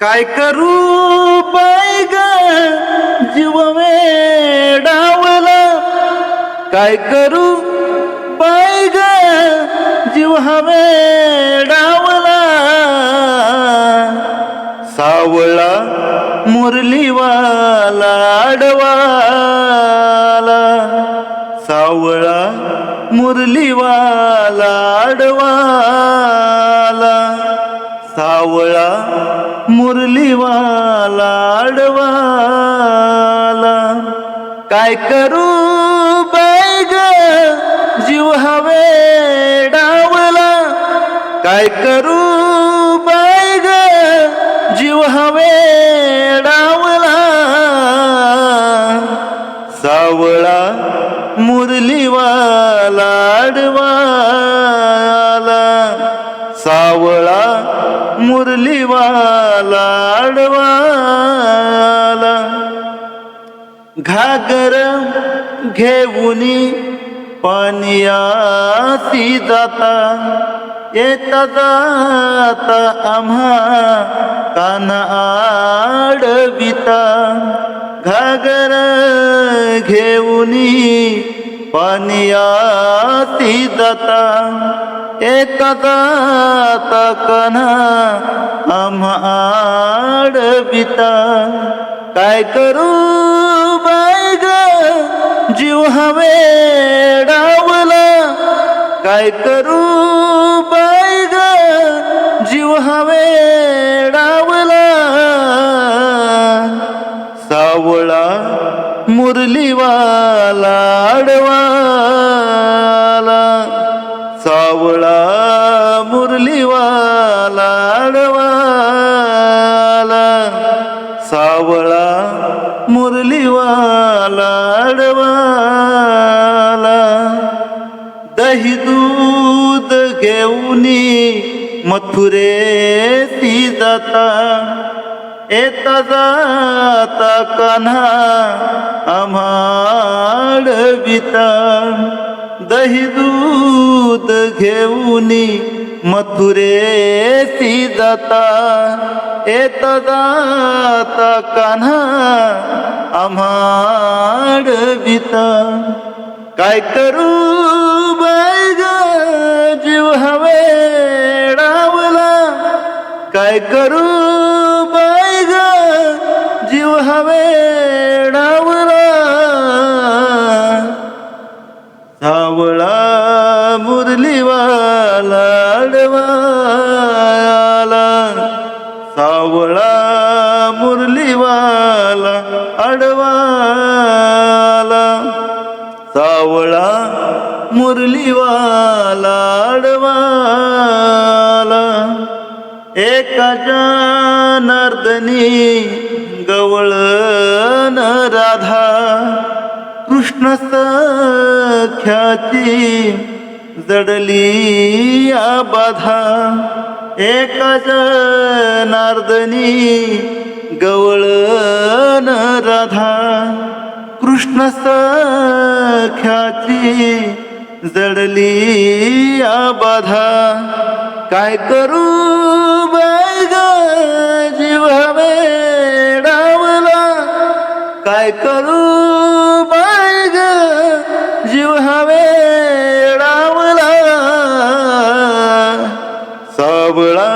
काय करू बाई ग? जीव डावला काय करू बाई ग? जीव हवे डावला सावळा मुरलीवाला आडवाला. सावळा मुरलीवाला आडवाला. सावळा मुरलीवाला आडवाला. काय करू बैग जीव हवे डावला. काय करू बैग जीव हवे डावला. सावळा मुरलीवाला आडवाला. सावळा मुरलीवाला. घागर घेऊन पानियासी जाता येता जाता आम्हा कान आडविता. घागर घेऊन पानियासी जाता येता जाता कान्हा आम्हा आडविता. काय करू जीव हवे डावला काय करू बाय ग? जीव हवे डावला. सावळा मुरलीवाला आडवाला सावळा दही दूध घेऊनी मथुरे ती जाता येता जाता कान्हा आम्हाडविता दही दूध घेऊनी मथुरे ती जाता येता जाता कान्हा आम्हाडविता काय करू काय करू बाय ग? जीव हवे डावला सावळा मुरलीवाला अडवाला सावळा मुरलीवाला आडवाला सावळा मुरलीवाला अडवा एका नर्दनी गवळ राधा कृष्ण सख्याची जडली या बाधा एका जनार्दनी गवळ राधा कृष्ण सख्याची जडली या बाधा काय करू बैग ग डावला काय करू बैग ग डावला सावळा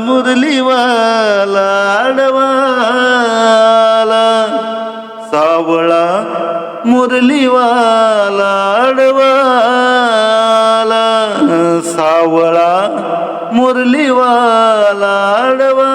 मुरलीवाला आडवाला. सावळा मुरलीवाला आडवाला. सावळा मुरलीवाला आडवा.